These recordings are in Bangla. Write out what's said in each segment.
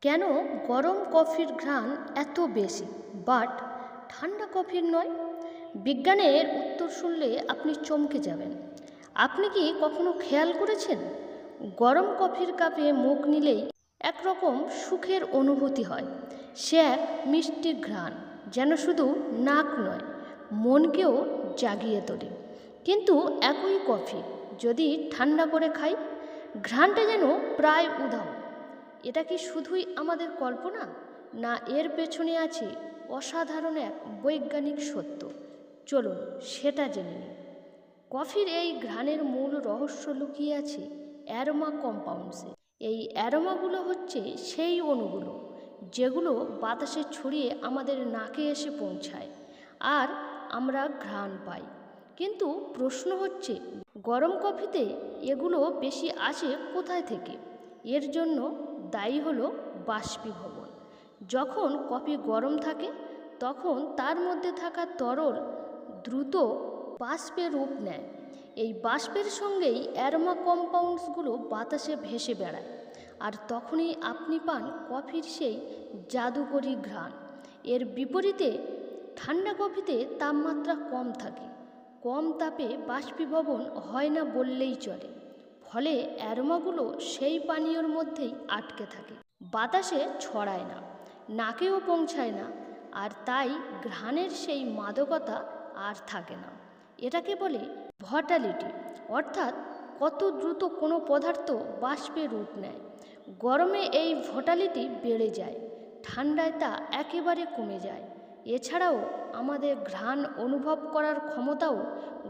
কেন গরম কফির ঘ্রাণ এত বেশি? বাট, ঠান্ডা কফির নয়। বিজ্ঞানের উত্তর শুনলে আপনি চমকে যাবেন। আপনি কি কখনো খেয়াল করেছেন? গরম কফির কাপে মুখ নিলেই একরকম সুখের অনুভূতি হয়। সে এক মিষ্টি ঘ্রাণ, যেন শুধু নাক নয়, মনকেও জাগিয়ে তোলে। কিন্তু একই কফি যদি ঠান্ডা করে খাই, ঘ্রাণটা যেন প্রায় উধাও। এটা কি শুধুই আমাদের কল্পনা? না, এর পেছনে আছে অসাধারণ এক বৈজ্ঞানিক সত্য। চলুন, সেটা জেনে নিই। কফির এই ঘ্রাণের মূল রহস্য লুকিয়ে আছে অ্যারোমা কম্পাউন্ডসে। এই অ্যারোমাগুলো হচ্ছে সেই অণুগুলো, যেগুলো বাতাসে ছড়িয়ে আমাদের নাকে এসে পৌঁছায়, আর আমরা ঘ্রাণ পাই। কিন্তু প্রশ্ন হচ্ছে, গরম কফিতে এগুলো বেশি আসে কোথায় থেকে? এর জন্য দায়ী হলো বাষ্পীভবন। যখন কফি গরম থাকে, তখন তার মধ্যে থাকা তরল দ্রুত বাষ্পে রূপ নেয়। এই বাষ্পের সঙ্গেই অ্যারোমা কম্পাউন্ডসগুলো বাতাসে ভেসে বেড়ায়, আর তখনই আপনি পান কফির সেই জাদুকরী ঘ্রাণ। এর বিপরীতে ঠান্ডা কফিতে তাপমাত্রা কম থাকে। কম তাপে বাষ্পীভবন হয় না বললেই চলে। ফলে অ্যারোমাগুলো সেই পানীয়র মধ্যেই আটকে থাকে। বাতাসে ছড়ায় না, নাকেও পৌঁছায় না, আর তাই ঘ্রাণের সেই মাদকতা আর থাকে না। এটাকে বলে ভটালিটি, অর্থাৎ কত দ্রুত কোনো পদার্থ বাষ্পে রূপ নেয়। গরমে এই ভটালিটি বেড়ে যায়, ঠান্ডায় তা একেবারে কমে যায়। এছাড়াও আমাদের ঘ্রাণ অনুভব করার ক্ষমতাও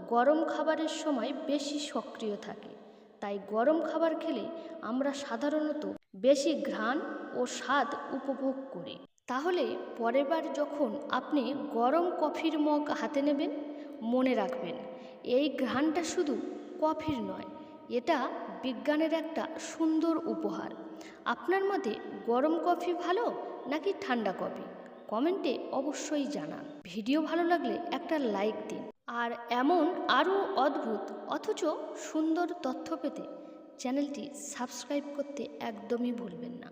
গরম খাবারের সময় বেশি সক্রিয় থাকে। তাই গরম খাবার খেলে আমরা সাধারণত বেশি ঘ্রাণ ও স্বাদ উপভোগ করি। তাহলে পরেরবার যখন আপনি গরম কফির মগ হাতে নেবেন, মনে রাখবেন, এই ঘ্রাণটা শুধু কফির নয়, এটা বিজ্ঞানের একটা সুন্দর উপহার। আপনার মতে গরম কফি ভালো নাকি ঠান্ডা কফি? কমেন্টে অবশ্যই জানান। ভিডিও ভালো লাগলে একটা লাইক দিন। আর এমন আরও অদ্ভুত অথচ সুন্দর তথ্য পেতে চ্যানেলটি সাবস্ক্রাইব করতে একদমই ভুলবেন না।